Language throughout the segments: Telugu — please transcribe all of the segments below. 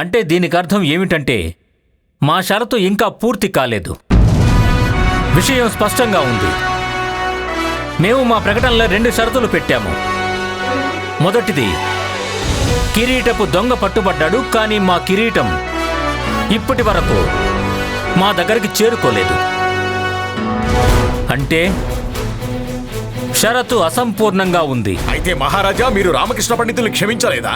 అంటే దీనికి అర్థం ఏమిటంటే మా షరతు ఇంకా పూర్తి కాలేదు. విషయం స్పష్టంగా ఉంది. మేము మా ప్రకటనలో రెండు షరతులు పెట్టాము. మొదటిది కిరీటపు దొంగ పట్టుబడ్డాడు కానీ మా కిరీటం ఇప్పటి వరకు మా దగ్గరికి చేరుకోలేదు. అంటే షరతు అసంపూర్ణంగా ఉంది. అయితే మహారాజా మీరు రామకృష్ణ పండితులు క్షమించలేదా?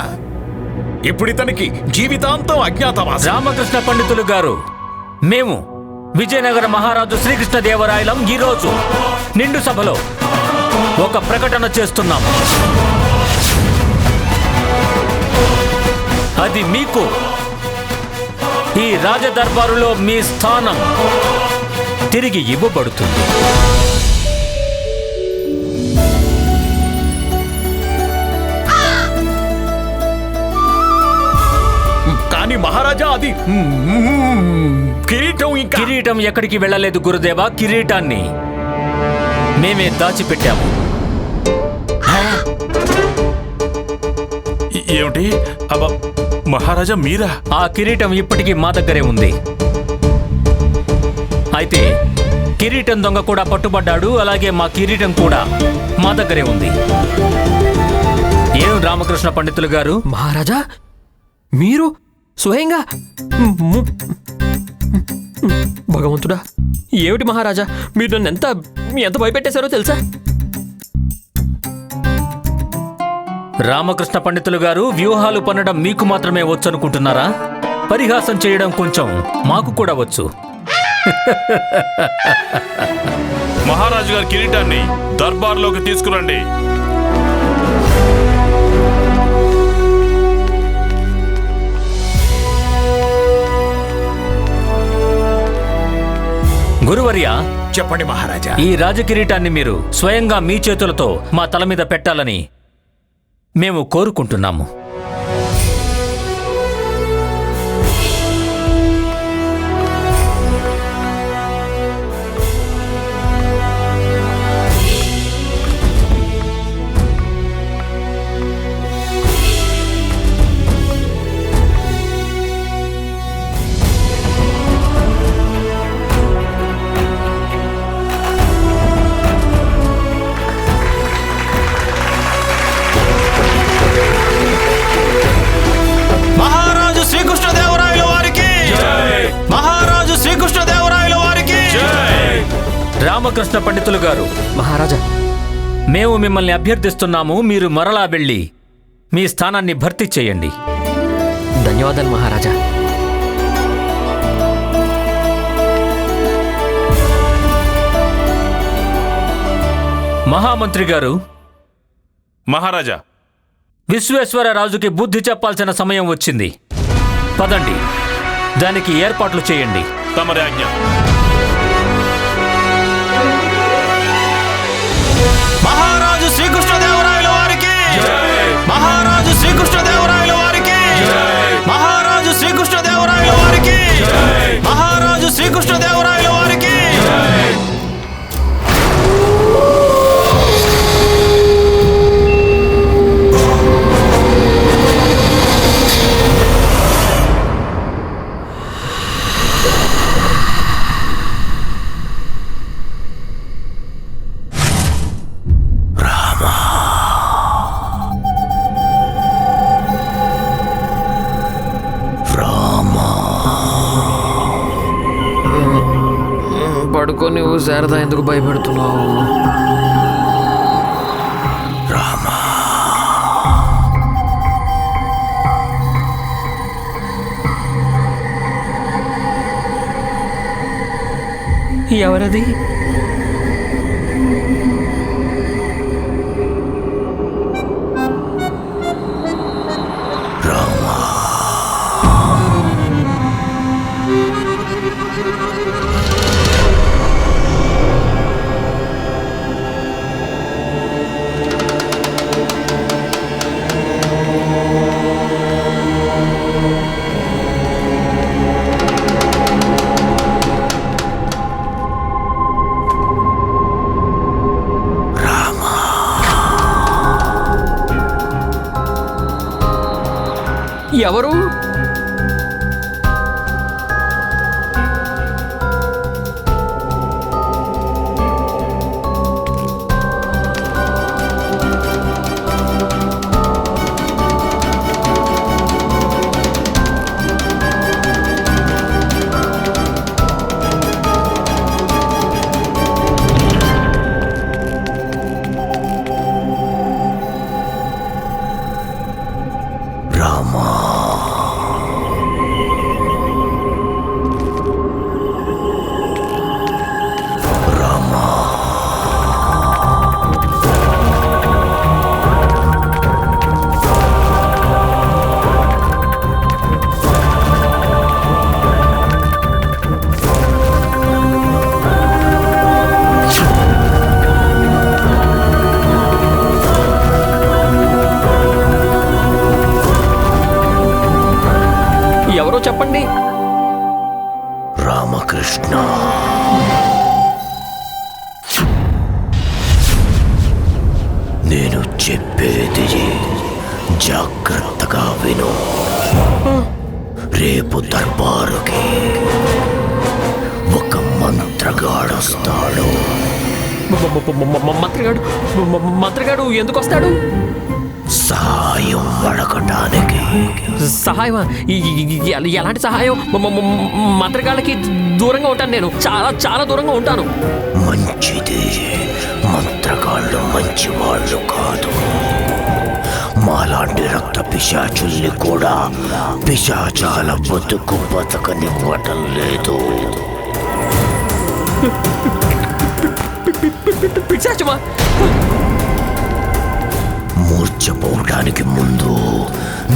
ఇప్పుడు ఇతనికి జీవితాంతం అజ్ఞాతవాసం. రామకృష్ణ పండితులు గారు మేము విజయనగర మహారాజు శ్రీకృష్ణదేవరాయలం ఈరోజు నిండు సభలో ఒక ప్రకటన చేస్తున్నాము. అది మీకు ఈ రాజదర్బారులో మీ స్థానం తిరిగి ఇవ్వబడుతుంది. కానీ మహారాజా అది కిరీటం ఇంకా. కిరీటం ఎక్కడికి వెళ్ళలేదు గురుదేవా కిరీటాన్ని మేమే దాచిపెట్టాము. ఏమిటి? అబ్బ మహారాజా మీరా? ఆ కిరీటం ఇప్పటికీ మా దగ్గరే ఉంది. అయితే కిరీటం దొంగ కూడా పట్టుబడ్డాడు అలాగే మా కిరీటం కూడా మా దగ్గరే ఉంది. ఏం రామకృష్ణ పండితులు గారు? మహారాజా మీరు స్వయంగా? భగవంతుడా ఏమిటి మహారాజా? మీరు నన్ను ఎంత ఎంత భయపెట్టేశారో తెలుసా? రామకృష్ణ పండితులు గారు వ్యూహాలు పన్నడం మీకు మాత్రమే వచ్చు అనుకుంటున్నారా పరిహాసం చేయడం కొంచెం మాకు కూడా వచ్చు. మహారాజు గారి కిరీటాన్ని దర్బార్లోకి తీసుకురండి. గురువర్య చెప్పండి మహారాజా. ఈ రాజకిరీటాన్ని మీరు స్వయంగా మీ చేతులతో మా తల మీద పెట్టాలని మేము కోరుకుంటున్నాము. గారు మహారాజా మేము మిమ్మల్ని అభ్యర్థిస్తున్నాము మీరు మరలా వెళ్ళి మీ స్థానాన్ని భర్తీ చేయండి. ధన్యవాదాలు మహారాజా. మహామంత్రి గారు మహారాజా. విశ్వేశ్వర రాజుకి బుద్ధి చెప్పాల్సిన సమయం వచ్చింది. పదండి దానికి ఏర్పాట్లు చేయండి. తమరి ఆజ్ఞ. మహారాజు శ్రీకృష్ణదేవరాయల వారికి. మహారాజు శ్రీకృష్ణదేవరాయల వారికి. మహారాజు శ్రీకృష్ణదేవరాయల వారికి. నువ్వు శారద ఎందుకు భయపెడుతున్నావు? ఎవరది? మంత్రగాడు మంత్రగాడు ఎందుకు వస్తాడు సహాయం అడగటానికి సహాయమా ఎలాంటి సహాయం మంత్రగాళ్ళకి దూరంగా ఉంటాను నేను చాలా చాలా దూరంగా ఉంటాను మంచిది మంత్రగాళ్ళు మంచి వాళ్ళు కాదు మాలాంటి రక్త పిశాచుల్ని కూడా పిశాచాల బతుకు బతకనివ్వటం లేదు పిశాచమా మూర్చపోవడానికి ముందు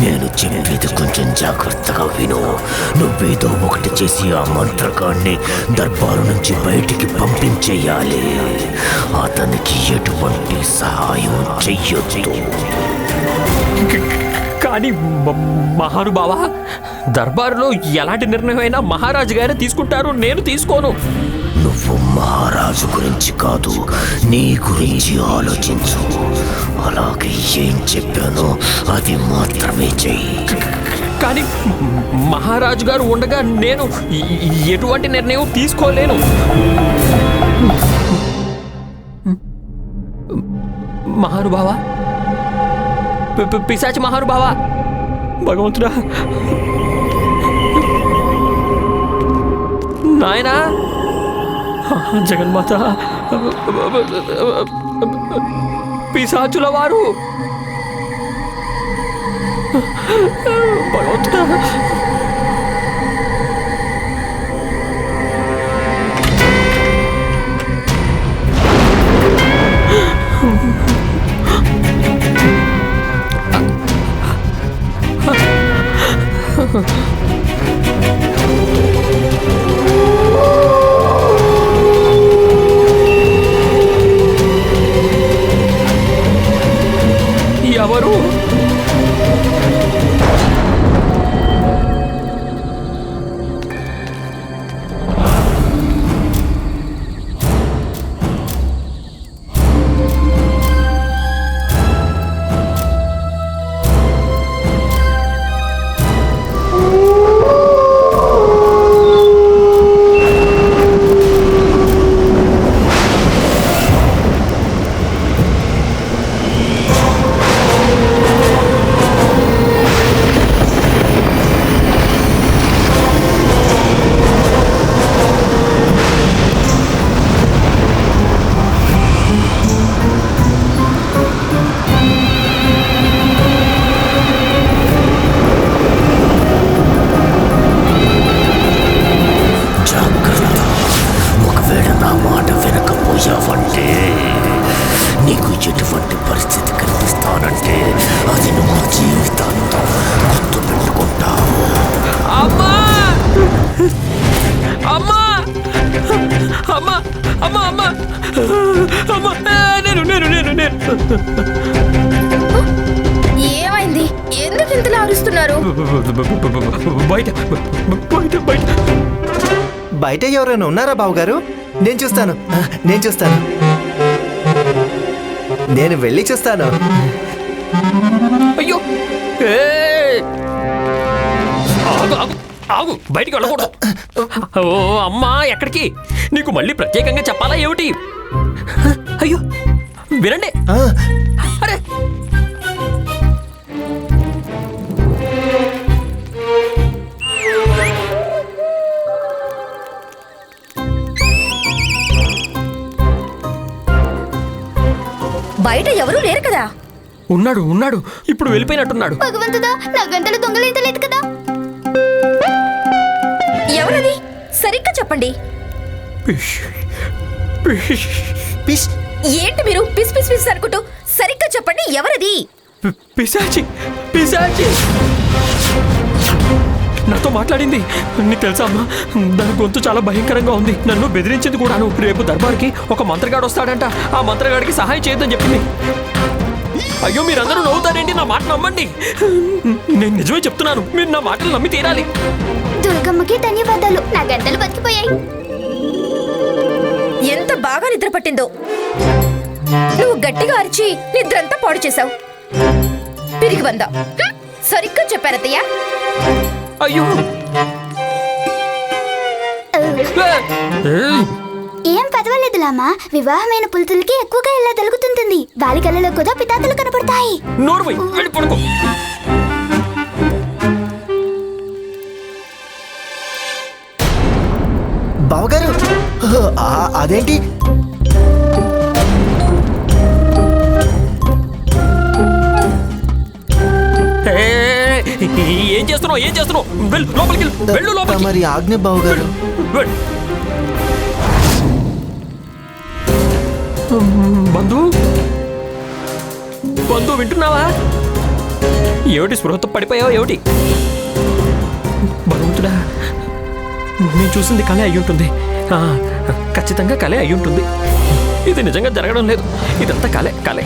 నేను చెప్పేది కొంచెం జాగ్రత్తగా విను. నువ్వేదో ఒకటి చేసి ఆ మంత్రగాన్ని దర్బారు నుంచి బయటికి పంపించేయాలి. అతనికి ఎటువంటి సహాయం చెయ్యొద్దు. కానీ మహానుభావా దర్బారులో ఎలాంటి నిర్ణయం అయినా మహారాజు గారే తీసుకుంటారు నేను తీసుకోను. నువ్వు మహారాజు గురించి కాదు నీ గురించి ఆలోచించు. అలాగే ఏం చెప్పానో అది మాత్రమే చెయ్యి. కానీ మహారాజు గారు ఉండగా నేను ఎటువంటి నిర్ణయం తీసుకోలేను. మహానుభావా? పిశాచి మహానుభావా? భగవంతుడా? నాయనా? జగన్మాత పిశాచుల వారు భగవంతుడా ఎవరు అమ్మా అమ్మా. అమ్మా నేను నేను నేను నేను. ఏమైంది? ఎందుకు ఇంతలా అరుస్తున్నారు? బయట బయట బయట. బయట ఎవరైనా ఉన్నారా బావగారు? నేను చూస్తాను. నేను చూస్తాను. నేను వెళ్ళి చూస్తాను. అయ్యో. ఏయ్! ఆగు బయటికి వెళ్ళకూడదు. ఓ అమ్మా ఎక్కడికి? నీకు మళ్ళీ ప్రత్యేకంగా చెప్పాలా ఏమిటి? అయ్యో వినండి. ఆ, అరే. బయట ఎవరూ లేరు కదా. ఉన్నాడు ఉన్నాడు. ఇప్పుడు వెళ్ళిపోయినట్టున్నాడు. భగవంతుడా నా గంటలు దొంగలించలేదు కదా. ఎవరది? సరిగ్గా చెప్పండి. పిష్, పిష్, పిష్. ఏంటి మీరు పిస్ పిస్ పిస్ అనుకుంటూ సరిగ్గా చెప్పండి ఎవరది? పిశాచి పిశాచి. నాతో మాట్లాడింది. నీకు తెలుసా అమ్మా? దాని గొంతు చాలా భయంకరంగా ఉంది. నన్ను బెదిరించింది కూడాను. రేపు దర్బార్కి ఒక మంత్రగాడు వస్తాడంట. ఆ మంత్రగాడికి సహాయం చేయొద్దని చెప్పింది. అయ్యో మీరందరూ నవ్వుతారేంటి? నా మాట నమ్మండి. నేను నిజమే చెప్తున్నాను. మీరు నా మాటలు నమ్మి తీరాలి. దుర్గమ్మకి ధన్యవాదాలు. నా గంటలు బతికిపోయాయి. బాగా నిద్ర పట్టిందో. నువ్వు గట్టిగా అరిచి నిద్రంతా పాడు చేశావు. తిరిగి వందా. సరిగ్గా చెప్పారతయ్య అయ్యో. ఏయ్, ఏం పర్వాలేదు లామా. వివాహమైన పులుతులకి ఎక్కువగా ఇలా తలుగుతుంటుంది. వాలి కళ్ళలో కూడా పితాతలు కనపడతాయి. నోరు పోయి వెళ్ళి పడుకో. బావగారు? అదేంటి? ఏం చేస్తున్నావు? ఏం చేస్తున్నావు? వెళ్ళు లోపలికి వెళ్ళు. లోపలికి. మరి ఆజ్ఞ బావగారు. బంధు? బంధు వింటున్నావా? ఏమిటి స్పృహతో పడిపోయావు ఏమిటి? నేను చూసింది కళే అయి ఉంటుంది. ఖచ్చితంగా కళే అయి ఉంటుంది. ఇది నిజంగా జరగడం లేదు. ఇదంతా కళే కళే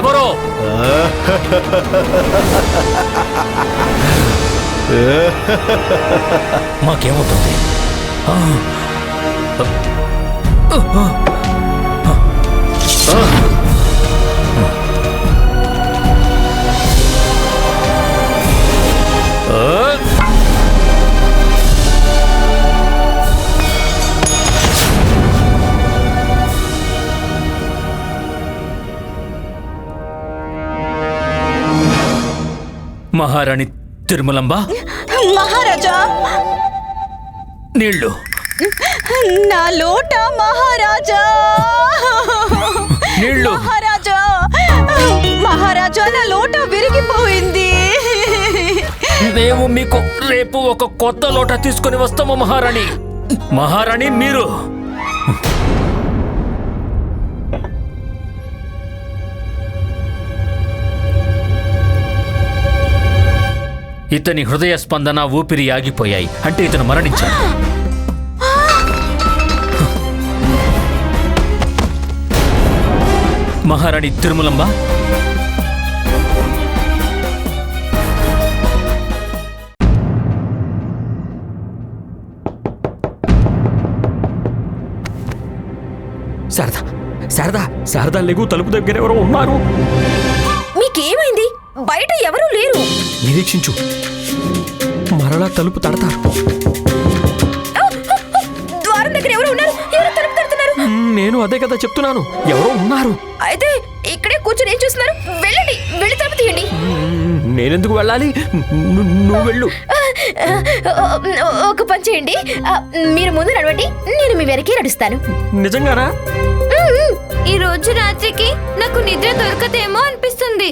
やぼろ。う負けとああ。మహారాణి తిరుమలంబ? మహారాజా! నీళ్ళు నా లోట మహారాజా! నీళ్ళు మహారాజా! మహారాజా నా లోట విరిగిపోయింది. మేము మీకు రేపు ఒక కొత్త లోట తీసుకొని వస్తాము మహారాణి. మహారాణి మీరు. ఇతని హృదయ స్పందన ఊపిరి ఆగిపోయాయి అంటే ఇతను మరణించాడు. మహారాణి తిరుమలమ్మ. శారదా శారదా శారదా లేగు తలుపు దగ్గర ఎవరో ఉన్నారు. బయట ఎవరూ లేరు. నిరీక్షించు. మరలా తలుపు తడతారు. ద్వారం దగ్గర ఎవరు ఉన్నారు. ఎవరు తలుపు తడుతున్నారు. నేను అదే కదా చెప్తున్నాను. ఎవరో ఉన్నారు. అయితే ఇక్కడే కూర్చొని ఏం చూస్తున్నారు? వెళ్ళండి. వెళ్ళి తలుపు తీయండి. నేనెందుకు వెళ్ళాలి? నువ్వు వెళ్ళు. ఒక పని చేయండి. మీరు ముందు నడవండి. నేను మీ వెనకే నడుస్తాను. నిజంగానా? ఈ రోజు రాత్రికి నాకు నిద్ర దొరకదేమో అనిపిస్తుంది.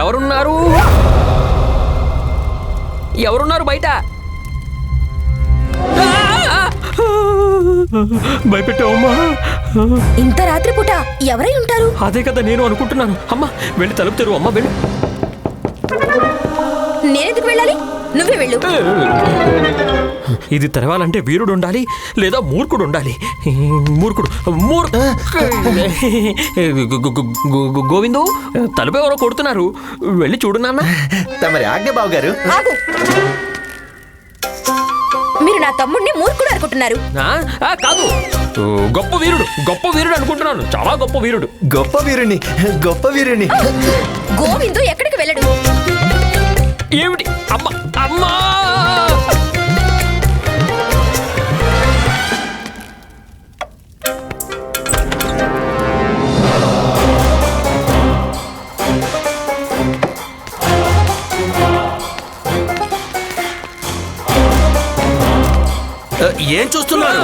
ఎవరున్నారు? ఎవరున్నారు బయట? భయపెట్టావమ్మా. ఇంత రాత్రిపూట ఎవరై ఉంటారు? అదే కదా నేను అనుకుంటున్నాను. అమ్మా వెళ్ళి తలుపు తెరువు. అమ్మా వెళ్ళు. నేనెందుకు వెళ్ళాలి? నువ్వే వెళ్ళు. ఇది తెరవాలంటే వీరుడు ఉండాలి లేదా మూర్ఖుడు ఉండాలి? మూర్ఖుడు మూర్ గోవిందు తలుపు ఎవరో కొడుతున్నారు. వెళ్ళి చూడు నాన్న. తమరి ఆజ్ఞ బావగారు. ఆగు. మీరు నా తమ్ముడిని మూర్ఖుడు అనుకుంటున్నారు. ఆ? ఆ, కాదు. గొప్ప వీరుడు. గొప్ప వీరుడు అనుకుంటున్నాను. చాలా గొప్ప వీరుడు. గొప్ప వీరుని గొప్ప వీరుని గోవిందు ఎక్కడికి వెళ్ళడు? ఏమిటి? ఏం చూస్తున్నారు?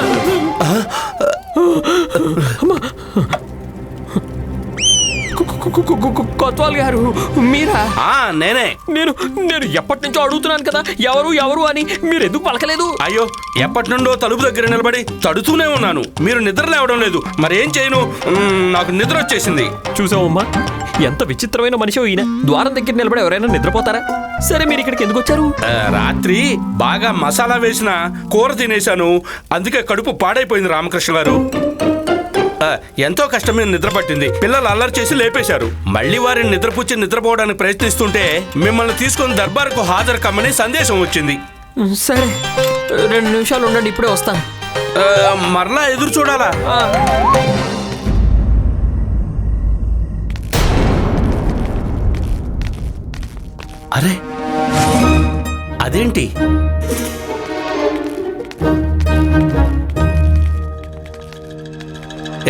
కొత్వాల్ గారు మీరా? ఆ నేనే. నేను నేను ఎప్పటి నుంచో అడుగుతున్నాను కదా ఎవరు ఎవరు అని మీరు ఎందుకు పలకలేదు? అయ్యో ఎప్పటి నుండో తలుపు దగ్గర నిలబడి తడుతూనే ఉన్నాను. మీరు నిద్ర లేవడం లేదు. మరేం చేయను? నాకు నిద్ర వచ్చేసింది. చూసావమ్మా ఎంత విచిత్రమైన మనిషి ఈయన. ద్వారం దగ్గర నిలబడి ఎవరైనా నిద్రపోతారా? సరే మీరు ఇక్కడికి ఎందుకు వచ్చారు? రాత్రి బాగా మసాలా వేసిన కూర తినేశాను. అందుకే కడుపు పాడైపోయింది రామకృష్ణ గారు. ఎంతో కష్టం మీద నిద్ర పట్టింది. పిల్లలు అల్లరి చేసి లేపేశారు. మళ్ళీ వారిని నిద్రపుచ్చి నిద్రపోవడానికి ప్రయత్నిస్తుంటే మిమ్మల్ని తీసుకొని దర్బారుకు హాజరు కమ్మని సందేశం వచ్చింది. సరే. రెండు నిమిషాలు ఉండండి ఇప్పుడే వస్తాను. మరలా ఎదురు చూడాలా? అరే అదేంటి?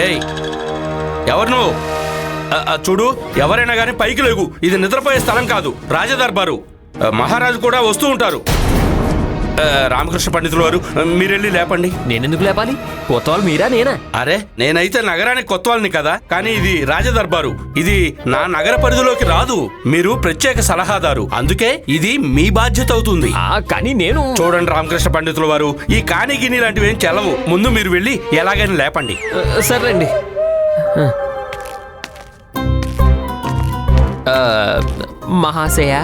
ఏయ్ ఎవరు నువ్వు? చూడు ఎవరైనా కానీ పైకి లేవు ఇది నిద్రపోయే స్థలం కాదు. రాజదర్బారు. మహారాజు కూడా వస్తూ ఉంటారు. రామకృష్ణ పండితులు వారు మీరెళ్ళి లేపండి. నేనెందుకు లేపాలి? కొత్తవాళ్ళు మీరా నేనా? అరే నేనైతే నగరానికి కొత్త వాళ్ళని కదా కానీ ఇది రాజదర్బారు. ఇది నా నగర పరిధిలోకి రాదు. మీరు ప్రత్యేక సలహాదారు. అందుకే ఇది మీ బాధ్యత అవుతుంది. ఆ, కానీ నేను చూడండి రామకృష్ణ పండితుల వారు ఈ కాని గిని లాంటివి ఏం చెల్లవు. ముందు మీరు వెళ్ళి ఎలాగైనా లేపండి. ఆ, సర్లేండి ఆ, మహాశయ